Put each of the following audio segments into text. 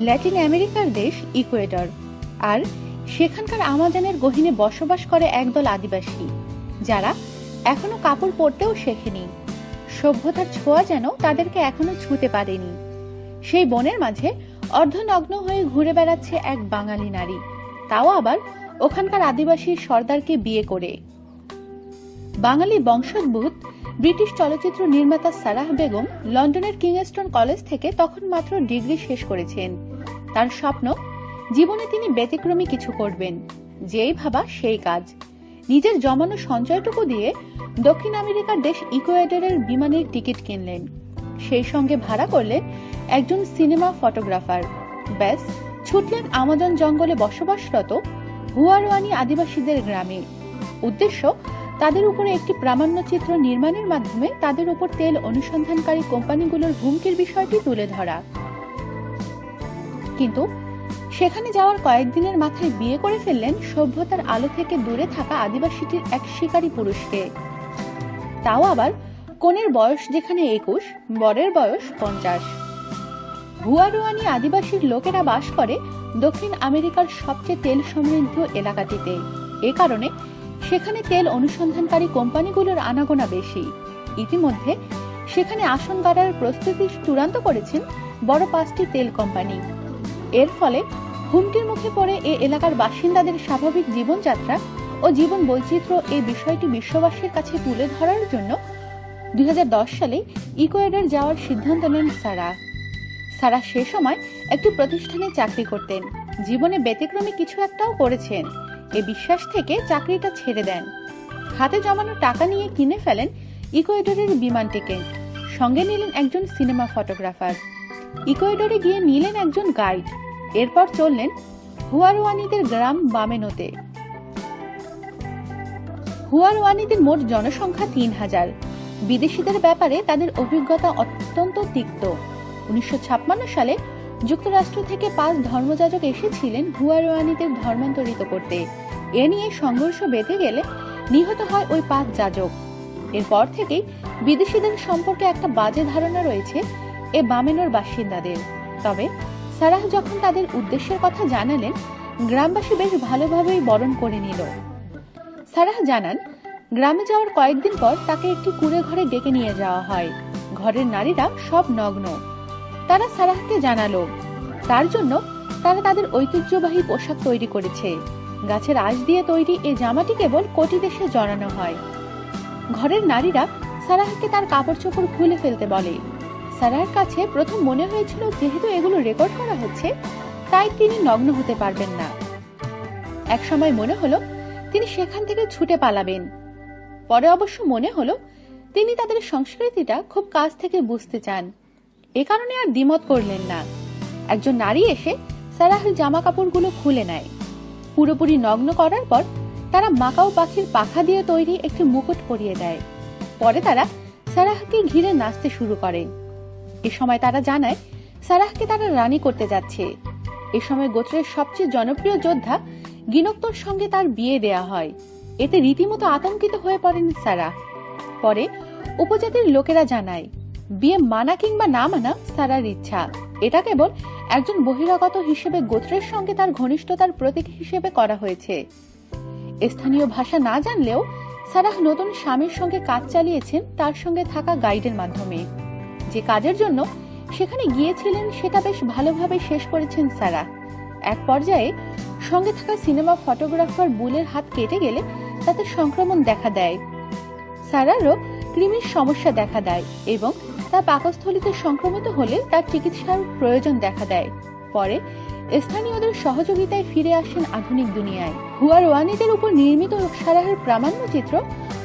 Latin আমেরিকার দেশ Ecuador. আর সেখানকার আমাজনের গহীনে বসবাস করে একদল আদিবাসী, যারা এখনও কাপড় পরতেও শেখেনি। সভ্যতার ছোঁয়া যেন তাদেরকে এখনও ছুঁতে পারেনি। সেই বনের মাঝে অর্ধনগ্ন হয়ে ঘুরে বেড়াচ্ছে এক বাঙালি নারী। তাও আবার ওখানকার আদিবাসী সর্দারকে বিয়ে করে। বাঙালি বংশোদ্ভূত ব্রিটিশ চলচ্চিত্র নির্মাতা সারাহ বেগম লন্ডনের কিংস্টন কলেজ থেকে তখন মাত্র ডিগ্রি শেষ করেছেন। তার স্বপ্ন, জীবনে তিনি ব্যতিক্রমী কিছু করবেন। যেই ভাবা সেই কাজ। নিজের জমানো সঞ্চয়টুকু দিয়ে দক্ষিণ আমেরিকার দেশ ইকুয়েডরের বিমানের টিকিট কিনলেন। সেই সঙ্গে ভাড়া করলেন একজন সিনেমা ফটোগ্রাফার। ব্যাস, ছুটলেন আমাজন জঙ্গলে বসবাসরত হুয়ারওয়ানি আদিবাসীদের গ্রামে। উদ্দেশ্য তাদের উপরে একটি প্রামাণ্যচিত্র নির্মাণের মাধ্যমে তাদের উপর তেল অনুসন্ধানকারী কোম্পানিগুলোর হুমকির বিষয়টি তুলে ধরা। কিন্তু সেখানে যাওয়ার কয়েকদিনের মাথায় বিয়ে করে ফেললেন সভ্যতার আলো থেকে দূরে থাকা আদিবাসীটির এক শিকারী পুরুষকে। তাও আবার কনের বয়স যেখানে একুশ, বরের বয়স পঞ্চাশ। ভুয়ারুয়ানি আদিবাসীর লোকেরা বাস করে দক্ষিণ আমেরিকার সবচেয়ে তেল সমৃদ্ধ এলাকাটিতে। এ কারণে সেখানে তেল অনুসন্ধানকারী কোম্পানিগুলোর আনাগোনা বেশি। ইতিমধ্যে সেখানে আসন গাড়ার প্রস্তুতি চূড়ান্ত করেছেন বড় পাঁচটি তেল কোম্পানি। এর ফলে হুমকির মুখে পড়ে এ এলাকার বাসিন্দাদের স্বাভাবিক জীবনযাত্রা ও জীবন বৈচিত্র্য এই বিষয়টি বিশ্ববাসীর কাছে তুলে ধরার জন্য দুই হাজার দশ সালে ইকুয়েডর যাওয়ার সিদ্ধান্ত নেন সারা। সারা সে সময় একটি প্রতিষ্ঠানে চাকরি করতেন। জীবনে ব্যতিক্রমী কিছু একটাও করেছেন। এ বিশ্বাস থেকে চাকরিটা ছেড়ে দেন। হাতে জমানো টাকা নিয়ে কিনে ফেলেন ইকুয়েডরের বিমান টিকিট। সঙ্গে নিলেন একজন সিনেমা ফটোগ্রাফার। ইকুয়েডরে গিয়ে নিলেন একজন গাইড। এরপর চললেন হুয়ারওয়ানিদের গ্রাম বামেনোতে। হুয়ারওয়ানিদের মোট জনসংখ্যা তিন হাজার। বিদেশিদের ব্যাপারে তাদের অভিজ্ঞতা অত্যন্ত তিক্ত। উনিশশো ছাপ্পান্ন সালে যুক্তরাষ্ট্র থেকে পাঁচ ধর্মযাজক এসেছিলেন হুয়ারওয়ানিদের ধর্মান্তরিত করতে। এ নিয়ে সংঘর্ষ বেঁধে গেলে নিহত হয় ওই পাঁচ যাজক। এরপর থেকেই বিদেশিদের সম্পর্কে একটা বাজে ধারণা রয়েছে এ বামেনোর বাসিন্দাদের। তবে সারাহ যখন তাদের উদ্দেশ্যের কথা জানালেন, গ্রামবাসী বেশ ভালোভাবেই বরণ করে নিল। সারাহ জানান, গ্রামে যাওয়ার কয়েকদিন পর তাকে একটি কুড়ে ঘরে ডেকে নিয়ে যাওয়া হয়। ঘরের নারীরা সব নগ্ন। তারা সারাহকে জানালো। তার জন্য তারা তাদের ঐতিহ্যবাহী পোশাক তৈরি করেছে। গাছের আঁশ দিয়ে তৈরি এই জামাটি কেবল কোটি দেশে জড়ানো হয়। ঘরের নারীরা সারাহকে তার কাপড় চোপড় খুলে ফেলতে বলে। সারার কাছে প্রথম মনে হয়েছিল যেহেতু এগুলো রেকর্ড করা হচ্ছে, তাই তিনি নগ্ন হতে পারবেন না। এক সময় মনে হলো তিনি সেখান থেকে ছুটে পালাবেন। পরে অবশ্য মনে হলো তিনি তাদের সংস্কৃতিটা খুব কাছ থেকে বুঝতে চান। এ কারণে আর দ্বিমত করলেন না। একজন নারী এসে সারাহের জামা কাপড়গুলো খুলে নেয়। পুরোপুরি নগ্ন করার পর তারা মাকাও পাখির পাখা দিয়ে তৈরি একটি মুকুট পরিয়ে দেয়। পরে তারা সারাহকে ঘিরে নাচতে শুরু করে। এ সময় তারা জানায়, সারাহকে তারা রানী করতে যাচ্ছে। এ সময় গোত্রের সবচেয়ে জনপ্রিয় যোদ্ধা গিনক্তর সঙ্গে তার বিয়ে দেয়া হয়। এতে রীতিমতো আতঙ্কিত হয়ে পড়েন সারাহ। পরে উপজাতির লোকেরা জানায় বিয়ে মানা কিংবা না মানা, সারার ইচ্ছা। এটা কেবল একজন বহিরাগত হিসেবে গোত্রের সঙ্গে তার ঘনিষ্ঠতার প্রতীক হিসেবে করা হয়েছে। স্থানীয় ভাষা না জানলেও সারাহ নতুন স্বামীর সঙ্গে কাজ চালিয়েছেন, তার সঙ্গে থাকা গাইডের মাধ্যমে। যে কাজের জন্য সেখানে গিয়েছিলেন, সেটা বেশ ভালোভাবে শেষ করেছেন সারা এক পর্যায়ে সঙ্গে থাকা সিনেমা ফটোগ্রাফার বুলের হাত কেটে গেলে তাতে সংক্রমণ দেখা দেয়। সারারও কৃমির সমস্যা দেখা দেয় এবং তার পাকস্থলিতে সংক্রমিত হলে তার চিকিৎসার প্রয়োজন দেখা দেয়। পরে স্থানীয়দের সহযোগিতায় ফিরে আসেন আধুনিক দুনিয়ায়। হুয়ার ওয়ানিদের উপর নির্মিত সারাহের প্রামাণ্যচিত্র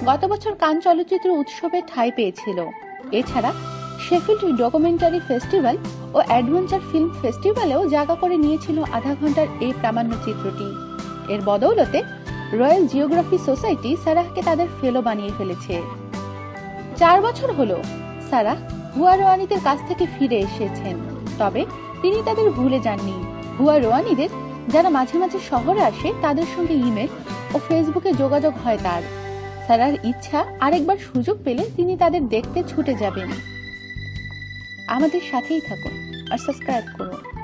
গত বছর কান চলচ্চিত্র উৎসবে ঠাঁই পেয়েছিল। এছাড়া শেফিল্ড ডকুমেন্টারি ফেস্টিভ্যাল ও অ্যাডভেঞ্চার ফিল্ম ফেস্টিভ্যালেও জায়গা করে নিয়েছিল আধা ঘণ্টার এই প্রামাণ্যচিত্রটি এর বদৌলতে রয়্যাল জিওগ্রাফি সোসাইটি সারাহকে তাদের ফেলো বানিয়ে ফেলেছে। চার বছর হলো সারাহ হুয়ারোয়ানিদের কাছ থেকে ফিরে এসেছেন। তবে তিনি তাদের ভুলে যাননি। ভুয়া রোয়ানিদের যারা মাঝে মাঝে শহরে আসে, তাদের সঙ্গে ইমেল ও ফেসবুকে যোগাযোগ হয় তার। সারার ইচ্ছা আরেকবার সুযোগ পেলে তিনি তাদের দেখতে ছুটে যাবেন। আমাদের সাথেই থাকুন আর সাবস্ক্রাইব করুন।